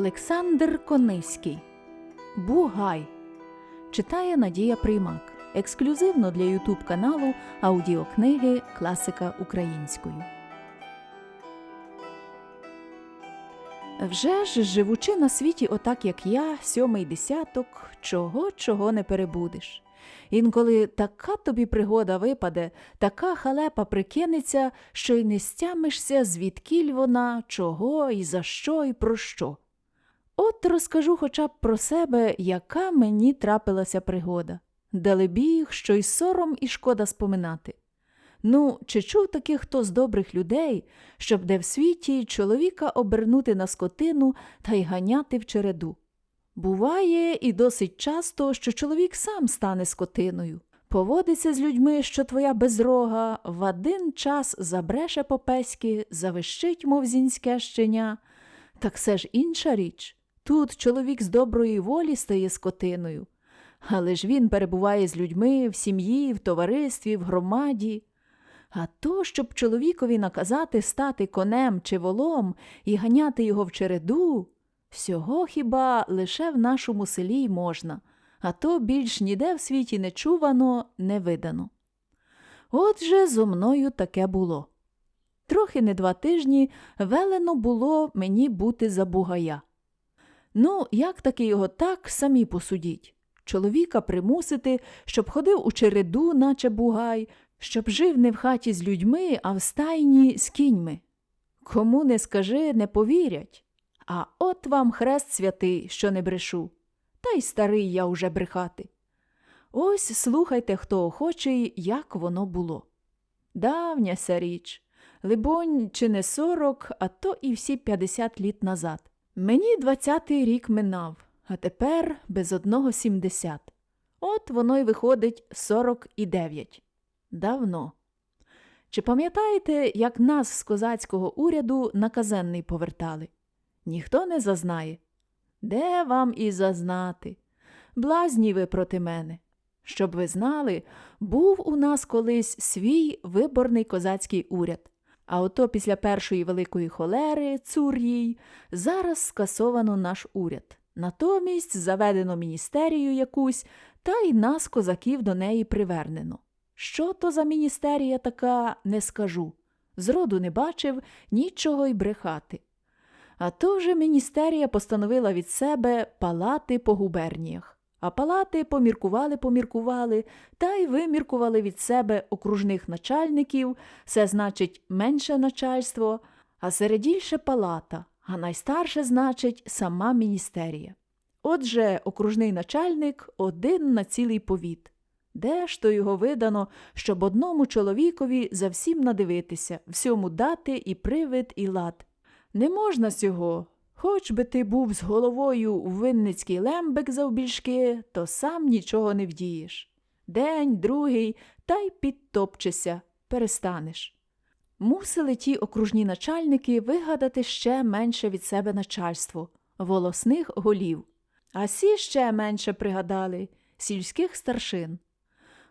Олександр Коневський Бугай читає Надія Приймак ексклюзивно для Ютуб каналу аудіокниги Класика українською. Вже ж, живучи на світі отак, як я, сьомий десяток, чого чого не перебудеш. Інколи така тобі пригода випаде, така халепа прикинеться, що й не стямишся, звідкіль вона, чого і за що, і про що. От розкажу хоча б про себе, яка мені трапилася пригода. Далебіг, що й сором, і шкода споминати. Ну, чи чув таки хто з добрих людей, щоб де в світі чоловіка обернути на скотину та й ганяти в череду? Буває і досить часто, що чоловік сам стане скотиною, поводиться з людьми, що твоя безрога, в один час забреше попеськи, завищить, мов зінське щеня. Так це ж інша річ. Тут чоловік з доброї волі стає скотиною. Але ж він перебуває з людьми в сім'ї, в товаристві, в громаді. А то, щоб чоловікові наказати стати конем чи волом і ганяти його в череду, всього хіба лише в нашому селі й можна, а то більш ніде в світі не чувано, не видано. Отже, зо мною таке було. Трохи не два тижні велено було мені бути за бугая. Ну, як таки його так, самі посудіть. Чоловіка примусити, щоб ходив у череду, наче бугай, щоб жив не в хаті з людьми, а в стайні з кіньми. Кому не скажи, не повірять. А от вам хрест святий, що не брешу. Та й старий я уже брехати. Ось слухайте, хто охочий, як воно було. Давня ся річ. Либонь, чи не сорок, а то і всі п'ятдесят літ назад. Мені двадцятий рік минав, а тепер без одного сімдесят. От воно й виходить сорок і дев'ять. Давно. Чи пам'ятаєте, як нас з козацького уряду на казенний повертали? Ніхто не зазнає. Де вам і зазнати? Блазні ви проти мене. Щоб ви знали, був у нас колись свій виборний козацький уряд. А ото після першої великої холери, цур їй, зараз скасовано наш уряд. Натомість заведено міністерію якусь, та й нас, козаків, до неї привернено. Що то за міністерія така, не скажу. Зроду не бачив нічого й брехати. А то вже міністерія постановила від себе палати по губерніях. А палати поміркували, поміркували та й виміркували від себе окружних начальників, це значить менше начальство, а середільше палата, а найстарше значить сама міністерія. Отже, окружний начальник один на цілий повіт. Де ж то його видано, щоб одному чоловікові за всім надивитися, всьому дати і привид, і лад. Не можна сього. Хоч би ти був з головою у винницький лембек завбільшки, то сам нічого не вдієш. День, другий, та й підтопчешся, перестанеш. Мусили ті окружні начальники вигадати ще менше від себе начальство волосних голів, а сі ще менше пригадали сільських старшин.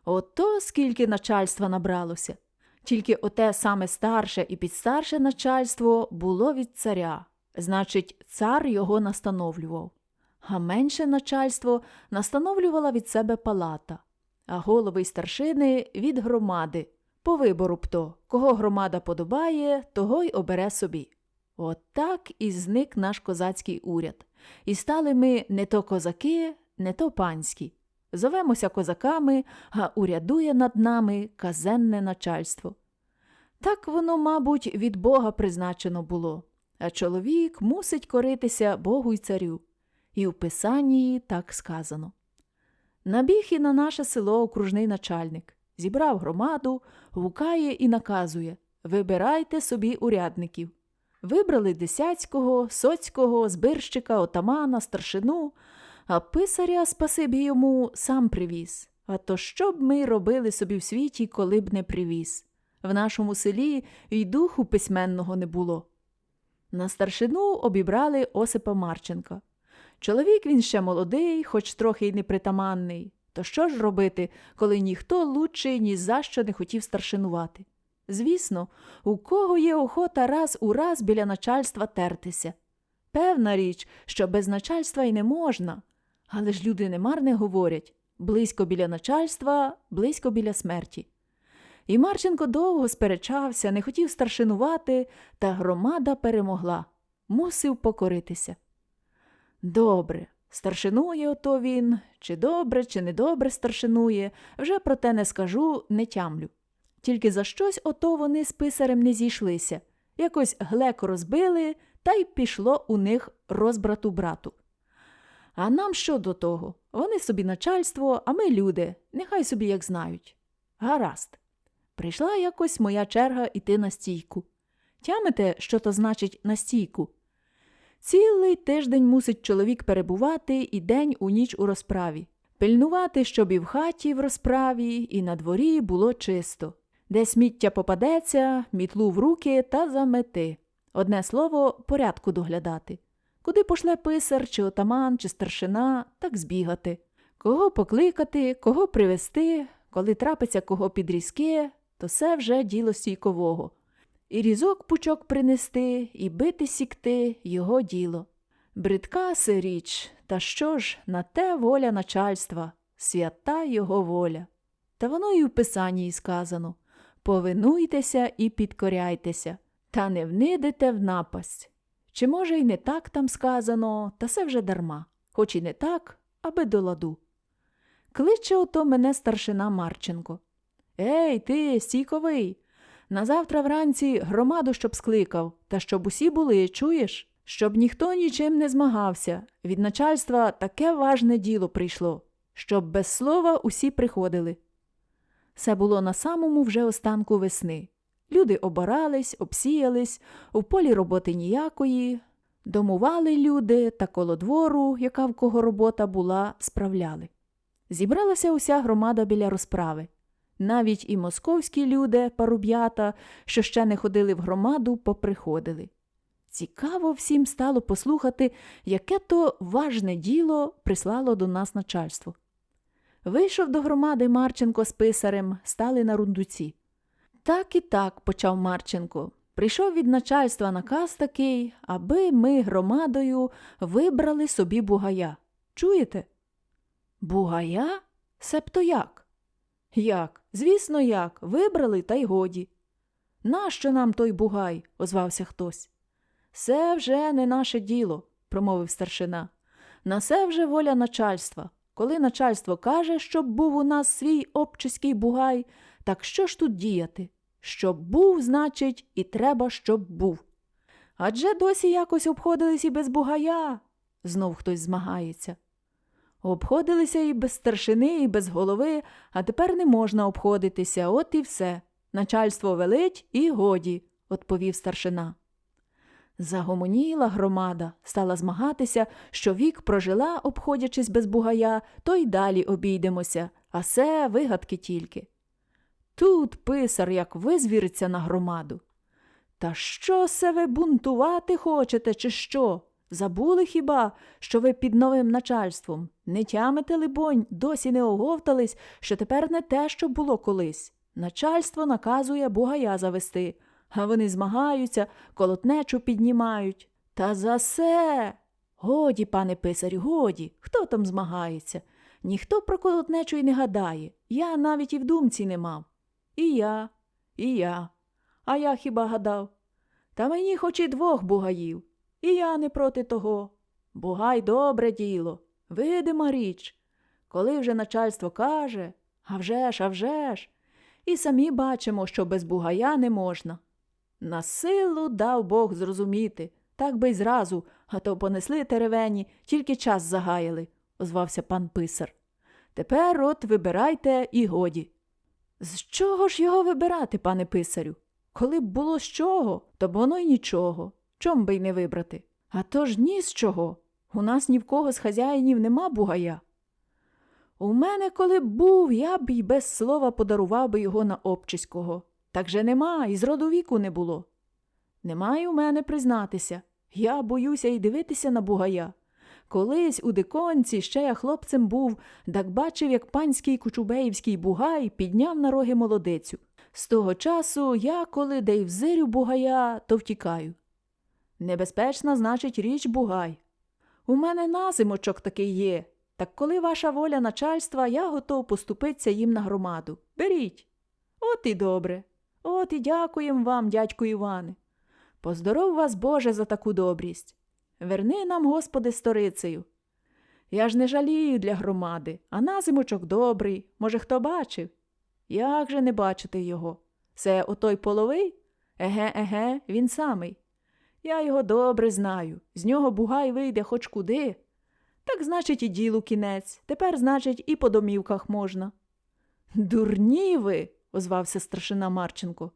Ото скільки начальства набралося. Тільки оте саме старше і підстарше начальство було від царя, значить, цар його настановлював. А менше начальство настановлювала від себе палата, а голови й старшини від громади. По вибору б то, кого громада подобає, того й обере собі. От так і зник наш козацький уряд. І стали ми не то козаки, не то панські. Зовемося козаками, а урядує над нами казенне начальство. Так воно, мабуть, від Бога призначено було, а чоловік мусить коритися Богу й царю. І в Писанні так сказано. Набіг і на наше село окружний начальник, зібрав громаду, гукає і наказує Вибирайте собі урядників. Вибрали Десяцького, Соцького, Збирщика, отамана, старшину, а писаря, спасибі йому, сам привіз. А то що б ми робили собі в світі, коли б не привіз? В нашому селі й духу письменного не було. На старшину обібрали Осипа Марченка. Чоловік він ще молодий, хоч трохи й непритаманний. То що ж робити, коли ніхто лучший ні за що не хотів старшинувати? Звісно, у кого є охота раз у раз біля начальства тертися. Певна річ, що без начальства й не можна. Але ж люди немарне говорять близько біля начальства, близько біля смерті. І Марченко довго сперечався, не хотів старшинувати, та громада перемогла, мусив покоритися. Добре, старшинує ото він, чи добре, чи недобре старшинує, вже про те не скажу, не тямлю. Тільки за щось ото вони з писарем не зійшлися, якось глеко розбили, та й пішло у них розбрату брату. А нам що до того? Вони собі начальство, а ми люди, нехай собі як знають. Гаразд. Прийшла якось моя черга іти на стійку. Тямите, що то значить на стійку? Цілий тиждень мусить чоловік перебувати і день у ніч у розправі, пильнувати, щоб і в хаті в розправі, і на дворі було чисто. Де сміття попадеться, мітлу в руки та замети. Одне слово, порядку доглядати. Куди пошле писар, чи отаман, чи старшина, так збігати. Кого покликати, кого привезти, коли трапиться кого підрізки, то все вже діло стійкового. І різок пучок принести, і бити сікти його діло. Бридка се річ, та що ж, на те воля начальства, свята його воля. Та воно і в писанні сказано повинуйтеся і підкоряйтеся, та не внидите в напасть. Чи може й не так там сказано, та все вже дарма, хоч і не так, аби до ладу. Кличе ото мене старшина Марченко. Ей, ти, стійковий, назавтра вранці громаду щоб скликав, та щоб усі були, чуєш? Щоб ніхто нічим не змагався. Від начальства таке важне діло прийшло, щоб без слова усі приходили. Це було на самому вже останку весни. Люди обирались, обсіялись, у полі роботи ніякої. Домували люди та коло двору, яка в кого робота була, справляли. Зібралася уся громада біля розправи. Навіть і московські люди, паруб'ята, що ще не ходили в громаду, поприходили. Цікаво всім стало послухати, яке то важне діло прислало до нас начальство. Вийшов до громади Марченко з писарем, стали на рундуці. Так і так, почав Марченко. Прийшов від начальства наказ такий, аби ми громадою вибрали собі бугая. Чуєте? Бугая? Себто як? Як? Звісно, як. Вибрали, та й годі. Нащо нам той бугай? озвався хтось. Це вже не наше діло, промовив старшина. На це вже воля начальства. Коли начальство каже, щоб був у нас свій обчиський бугай, так що ж тут діяти? Щоб був, значить, і треба, щоб був. Адже досі якось обходились і без бугая, знов хтось змагається. Обходилися і без старшини, і без голови, а тепер не можна обходитися, от і все. Начальство велить і годі, відповів старшина. Загомоніла громада, стала змагатися, що вік прожила, обходячись без бугая, то й далі обійдемося, а се вигадки тільки. Тут писар як визвіриться на громаду. Та що се ви бунтувати хочете, чи що? Забули хіба, що ви під новим начальством? Не тямите, либонь, досі не оговтались, що тепер не те, що було колись. Начальство наказує бугая завести, а вони змагаються, колотнечу піднімають. Та за все. Годі, пане писарю, годі, хто там змагається? Ніхто про колотнечу й не гадає. Я навіть і в думці не мав. І я, і я. А я хіба гадав? Та мені хоч і двох бугаїв. І я не проти того. Бугай добре діло, видима річ. Коли вже начальство каже, а вже ж, а вже ж. І самі бачимо, що без бугая не можна. На силу дав Бог зрозуміти, так би й зразу, а то понесли теревені, тільки час загаяли, озвався пан писар. Тепер от вибирайте і годі. З чого ж його вибирати, пане писарю? Коли б було з чого, то б воно й нічого. Чом би й не вибрати? А то ж ні з чого. У нас ні в кого з хазяїнів нема бугая. У мене, коли б був, я б й без слова подарував би його на обчиського. Так же нема, і з роду віку не було. Немає у мене признатися. Я боюся й дивитися на бугая. Колись у диконці ще я хлопцем був, так бачив, як панський кучубеївський бугай підняв на роги молодицю. З того часу я, коли де й взирю бугая, то втікаю. Небезпечна, значить, річ бугай. У мене назимочок такий є. Так коли ваша воля начальства, я готов поступитися їм на громаду. Беріть. От і добре. От і дякуємо вам, дядьку Іване. Поздоров вас, Боже, за таку добрість. Верни нам, Господи, сторицею. Я ж не жалію для громади, а назимочок добрий. Може, хто бачив? Як же не бачити його? Це отой половий? Еге, еге, він самий. Я його добре знаю. З нього бугай вийде хоч куди. Так, значить, і ділу кінець. Тепер, значить, і по домівках можна. Дурні ви, озвався старшина Марченко.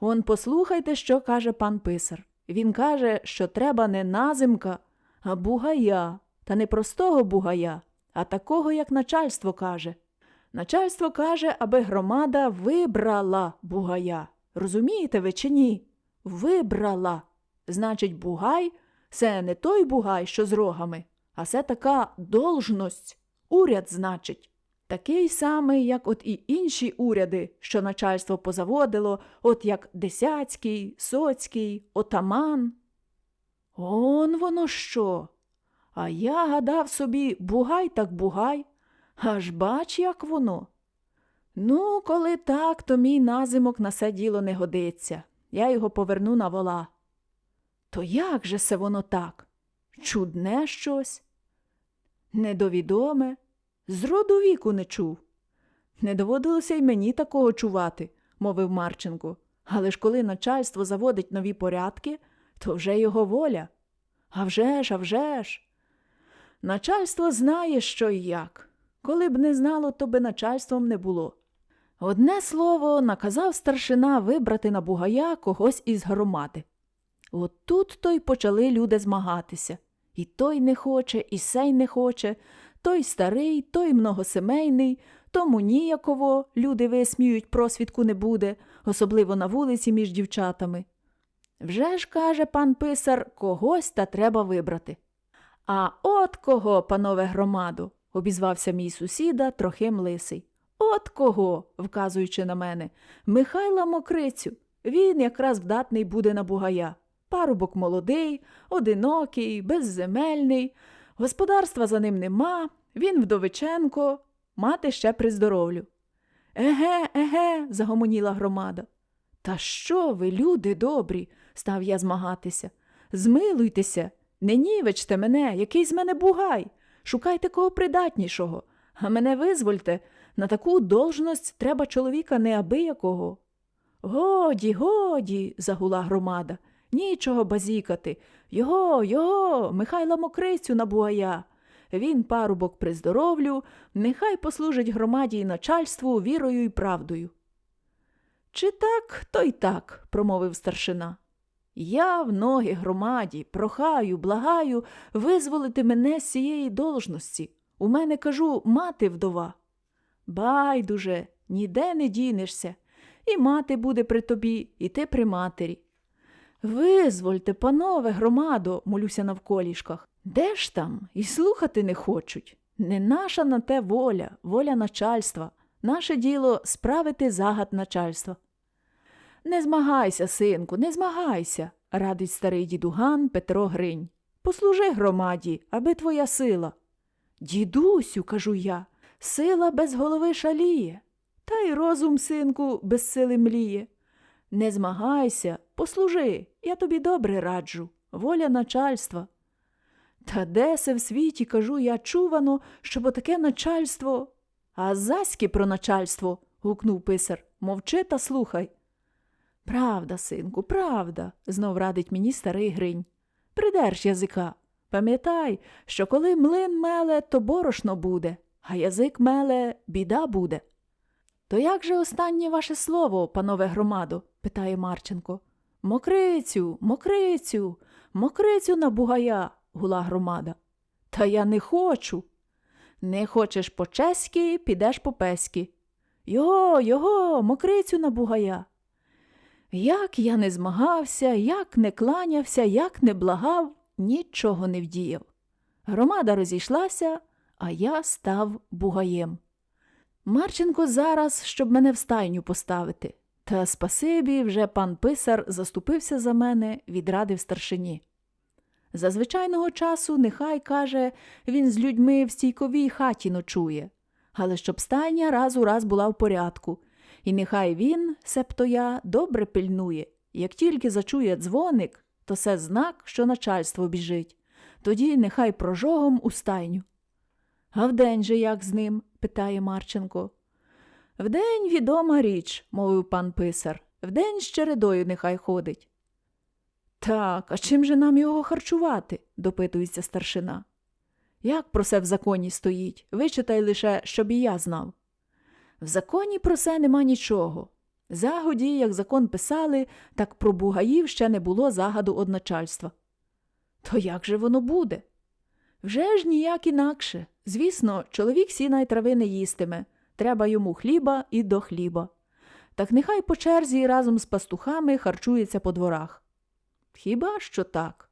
Он послухайте, що каже пан писар. Він каже, що треба не назимка, а бугая, та не простого бугая, а такого, як начальство каже. Начальство каже, аби громада вибрала бугая. Розумієте ви чи ні? Вибрала. Значить, бугай це не той бугай, що з рогами, а це така должність, уряд, значить. Такий самий, як от і інші уряди, що начальство позаводило, от як Десяцький, Соцький, Отаман. Он воно що? А я гадав собі, бугай так бугай, аж бач, як воно. Ну, коли так, то мій назимок на це діло не годиться. Я його поверну на вола. То як же се воно так? Чудне щось? Недовідоме, з роду віку не чув. Не доводилося й мені такого чувати, мовив Марченко. Але ж коли начальство заводить нові порядки, то вже його воля. А вже ж, а вже ж. Начальство знає, що і як. Коли б не знало, то би начальством не було. Одне слово, наказав старшина вибрати на бугая когось із громади. От тут то й почали люди змагатися. І той не хоче, і сей не хоче, той старий, той многосемейний, тому ніяково люди висміють, просвідку не буде, особливо на вулиці між дівчатами. Вже ж, каже пан писар, когось та треба вибрати. А от кого, панове громаду, обізвався мій сусіда, трохим лисий. От кого, вказуючи на мене, Михайла Мокрицю. Він якраз вдатний буде на бугая. Парубок молодий, одинокий, безземельний, господарства за ним нема, він вдовиченко, мати ще при здоровлю. Еге, еге, загомоніла громада. Та що ви, люди добрі, став я змагатися. Змилуйтеся, не нівечте мене, який з мене бугай. Шукайте кого придатнішого, а мене визвольте, на таку должність треба чоловіка неабиякого. Годі, годі, загула громада. Нічого базікати. Його, його, Михайла Мокрицю на бугая. Він парубок при здоровлю, нехай послужить громаді і начальству вірою і правдою. Чи так, то й так, промовив старшина. Я в ноги громаді, прохаю, благаю визволити мене з цієї должності. У мене, кажу, мати вдова. Байдуже, ніде не дінешся. І мати буде при тобі, і ти при матері. Визвольте, панове, громадо, молюся навколішках. Де ж там? І слухати не хочуть. Не наша на те воля, воля начальства. Наше діло справити загад начальства. Не змагайся, синку, не змагайся, радить старий дідуган Петро Гринь. Послужи громаді, аби твоя сила. Дідусю, кажу я, сила без голови шаліє, та й розум, синку, без сили мліє. Не змагайся, послужи, я тобі добре раджу, воля начальства. Та де се в світі, кажу я, чувано, щоб отаке начальство. А заськи про начальство. гукнув писар. Мовчи та слухай. Правда, синку, правда, знов радить мені старий гринь. Придерж язика. Пам'ятай, що коли млин меле, то борошно буде, а язик меле, біда буде. То як же останнє ваше слово, панове громадо? Питає Марченко. Мокрицю, мокрицю, мокрицю на бугая, гула громада. Та я не хочу. Не хочеш по чеськи, підеш по песьки. Його, його, мокрицю на бугая. Як я не змагався, як не кланявся, як не благав, нічого не вдіяв. Громада розійшлася, а я став бугаєм. Марченко зараз, щоб мене в стайню поставити. Та спасибі, вже пан писар заступився за мене, відрадив старшині. За звичайного часу нехай, каже, він з людьми в стійковій хаті ночує, але щоб стайня раз у раз була в порядку, і нехай він, себто я, добре пильнує. Як тільки зачує дзвоник, то це знак, що начальство біжить. Тоді нехай прожогом у стайню. А вдень же як з ним? питає Марченко. Вдень відома річ, мовив пан писар. Вдень з чередою нехай ходить. Так, а чим же нам його харчувати? допитується старшина. Як про це в законі стоїть? Вичитай лише, щоб і я знав. В законі про це нема нічого. Загоді, як закон писали, так про бугаїв ще не було загаду од начальства. То як же воно буде? Вже ж ніяк інакше. Звісно, чоловік сіна й трави не їстиме. Треба йому хліба і до хліба. Так нехай по черзі разом з пастухами харчується по дворах. Хіба що так?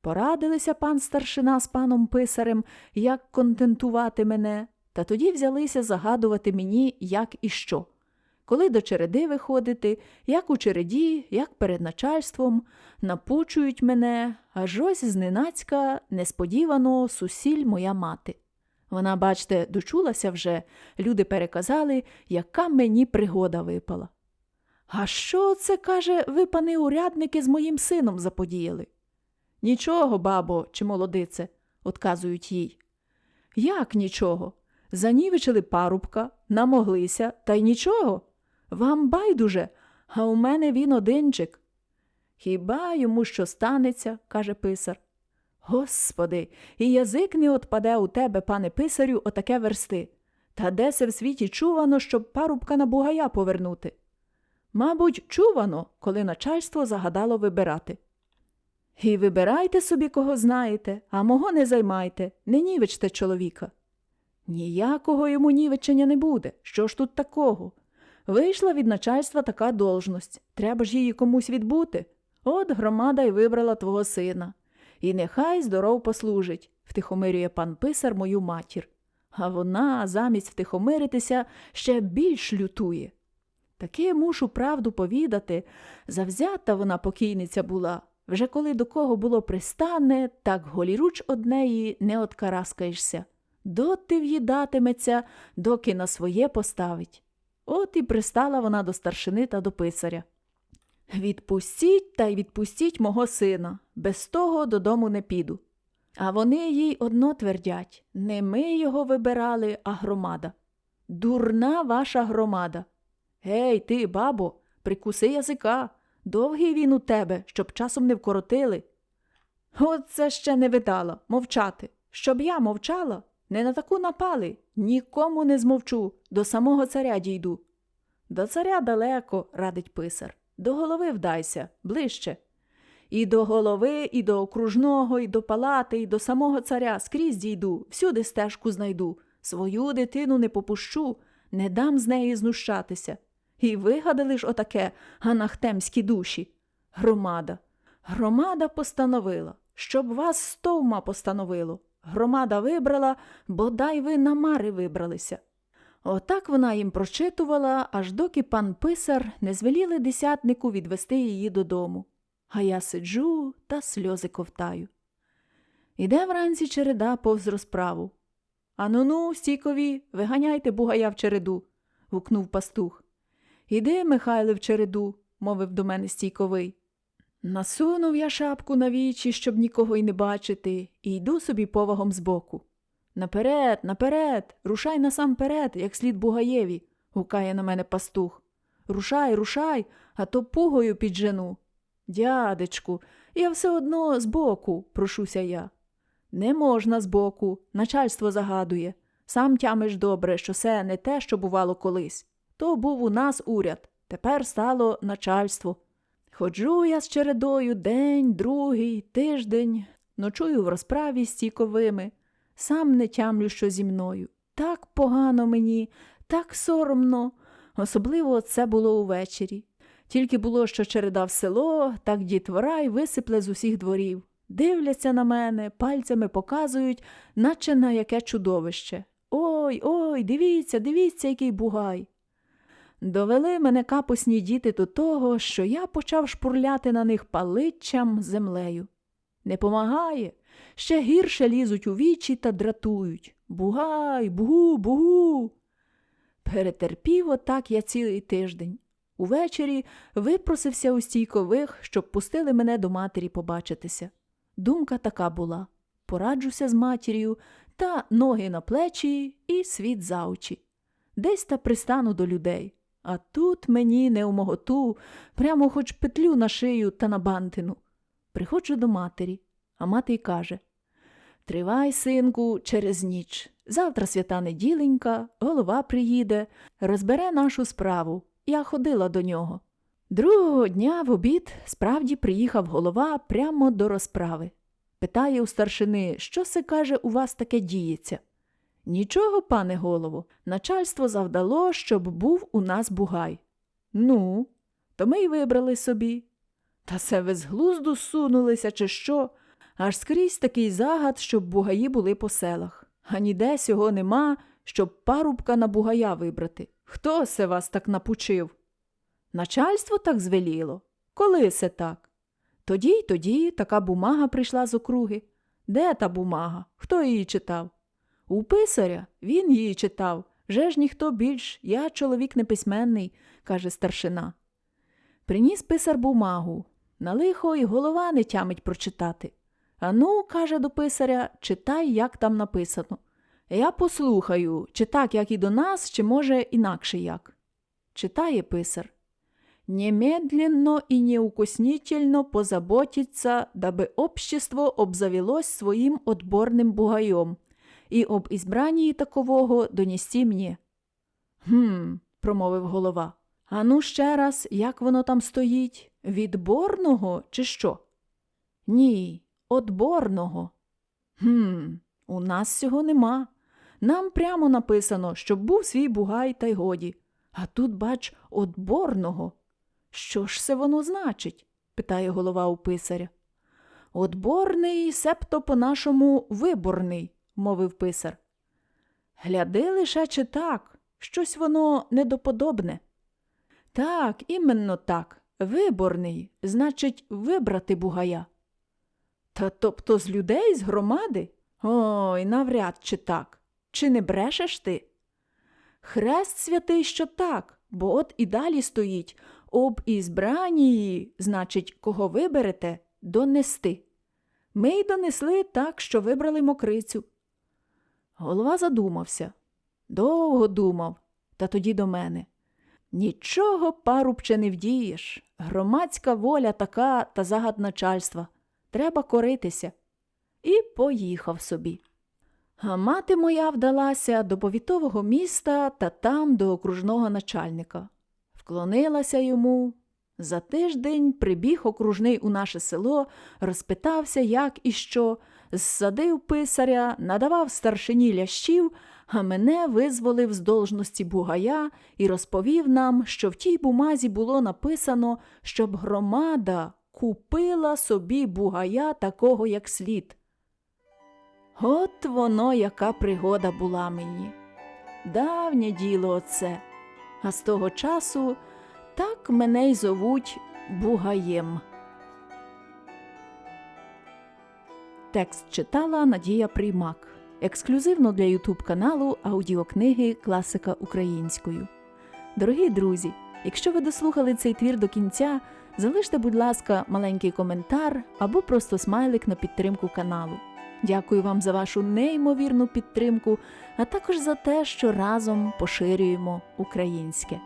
Порадилися пан старшина з паном писарем, як контентувати мене, та тоді взялися загадувати мені, як і що. Коли до череди виходити, як у череді, як перед начальством, напучують мене, аж ось зненацька, несподівано сусіль моя мати. Вона, бачте, дочулася вже, люди переказали, яка мені пригода випала. А що це, каже, ви, пани урядники, з моїм сином заподіяли? Нічого, бабо, чи молодице, отказують їй. Як нічого? Занівичили парубка, намоглися, та й нічого. Вам байдуже, а у мене він одинчик. Хіба йому що станеться, каже писар. Господи, і язик не отпаде у тебе, пане писарю, отаке версти. Та де се в світі чувано, щоб парубка на бугая повернути? Мабуть, чувано, коли начальство загадало вибирати. І вибирайте собі, кого знаєте, а мого не займайте, не нівичте чоловіка. Ніякого йому нівечення не буде. Що ж тут такого? Вийшла від начальства така должність. Треба ж її комусь відбути. От громада й вибрала твого сина. І нехай здоров послужить, втихомирює пан писар мою матір. А вона, замість втихомиритися, ще більш лютує. Таки мушу правду повідати, завзята вона покійниця була. Вже коли до кого було пристане, так голіруч од неї не откараскаєшся. Доти в'їдатиметься, доки на своє поставить. От і пристала вона до старшини та до писаря. Відпустіть та й відпустіть мого сина, без того додому не піду. А вони їй одно твердять не ми його вибирали, а громада. Дурна ваша громада. Гей, ти, бабо, прикуси язика. Довгий він у тебе, щоб часом не вкоротили. От ще не видала мовчати. Щоб я мовчала, не на таку напали, нікому не змовчу, до самого царя дійду. До царя далеко, радить писар. До голови вдайся, ближче. І до голови, і до окружного, і до палати, і до самого царя скрізь дійду, всюди стежку знайду. Свою дитину не попущу, не дам з неї знущатися. І вигадали ж отаке анахтемські душі. Громада. Громада постановила, щоб вас стовма постановило. Громада вибрала, бодай ви на мари вибралися. Отак вона їм прочитувала, аж доки пан писар не звеліли десятнику відвести її додому. А я сиджу та сльози ковтаю. Іде вранці череда повз розправу. Ану ну, стійкові, виганяйте бугая в череду, гукнув пастух. Іди, Михайле, в череду, мовив до мене стійковий. Насунув я шапку на вічі, щоб нікого й не бачити, і йду собі повагом збоку. Наперед, наперед, рушай насамперед, як слід Бугаєві, гукає на мене пастух. Рушай, рушай, а то пугою піджену. Дядечку, я все одно збоку, прошуся я. Не можна збоку, начальство загадує. Сам тямиш добре, що це не те, що бувало колись. То був у нас уряд, тепер стало начальство. Ходжу я з чередою день, другий, тиждень, ночую в розправі з стійковими, сам не тямлю, що зі мною. Так погано мені, так соромно. Особливо це було увечері. Тільки було, що череда в село, так дітвора й висипле з усіх дворів. Дивляться на мене, пальцями показують, наче на яке чудовище. Ой, ой, дивіться, дивіться, який бугай. Довели мене капусні діти до того, що я почав шпурляти на них паличчям землею. Не помагає. Ще гірше лізуть у вічі та дратують. Бугай, бугу, бугу. Перетерпів отак я цілий тиждень. Увечері випросився у стійкових, щоб пустили мене до матері побачитися. Думка така була пораджуся з матір'ю та ноги на плечі і світ за очі. Десь та пристану до людей. А тут мені не у моготу, прямо хоч петлю на шию та на бантину. Приходжу до матері, а мати й каже Тривай, синку, через ніч. Завтра свята неділенька, голова приїде, розбере нашу справу. Я ходила до нього. Другого дня в обід справді приїхав голова прямо до розправи. Питає у старшини, що се каже, у вас таке діється. Нічого, пане голово, начальство завдало, щоб був у нас бугай. Ну, то ми й вибрали собі. Та се ви з глузду сунулися, чи що? Аж скрізь такий загад, щоб бугаї були по селах. А ніде сього нема, щоб парубка на бугая вибрати. Хто се вас так напучив? Начальство так звеліло. Коли се так? Тоді й тоді така бумага прийшла з округи. Де та бумага? Хто її читав? У писаря він її читав. Же ж ніхто більш, я чоловік неписьменний, каже старшина. Приніс писар бумагу. На лихо й голова не тямить прочитати. Ану, каже до писаря, читай, як там написано. Я послухаю, чи так, як і до нас, чи, може, інакше як. Читає писар. Немедленно и неукоснительно позаботиться, дабы общество обзавелось своим отборным бугаем, і об ізбранні такового донести мені. Гм, промовив голова. Ану ще раз, як воно там стоїть? Відборного чи що? Ні, отборного. Гм, у нас цього нема. Нам прямо написано, щоб був свій бугай та й годі. А тут, бач, отборного. Що ж це воно значить? питає голова у писаря. Отборний, септо по-нашому виборний, мовив писар. Гляди лише чи так, щось воно недоподобне. Так, іменно так. Виборний, значить, вибрати бугая. Та тобто з людей, з громади? Ой, навряд чи так. Чи не брешеш ти? Хрест святий, що так, бо от і далі стоїть об ізбранії, значить, кого виберете, донести. Ми й донесли так, що вибрали мокрицю. Голова задумався. Довго думав, та тоді до мене. Нічого, парубче, не вдієш. Громадська воля така та загад начальства. Треба коритися. І поїхав собі. А мати моя вдалася до повітового міста та там до окружного начальника. Вклонилася йому. За тиждень прибіг окружний у наше село, розпитався, як і що, зсадив писаря, надавав старшині лящів, а мене визволив з должності бугая і розповів нам, що в тій бумазі було написано, щоб громада купила собі бугая такого, як слід. От воно яка пригода була мені. Давнє діло оце, а з того часу так мене й зовуть Бугаєм. Текст читала Надія Приймак. Ексклюзивно для Ютуб каналу аудіокниги Класика українською. Дорогі друзі, якщо ви дослухали цей твір до кінця, залиште, будь ласка, маленький коментар або просто смайлик на підтримку каналу. Дякую вам за вашу неймовірну підтримку, а також за те, що разом поширюємо українське.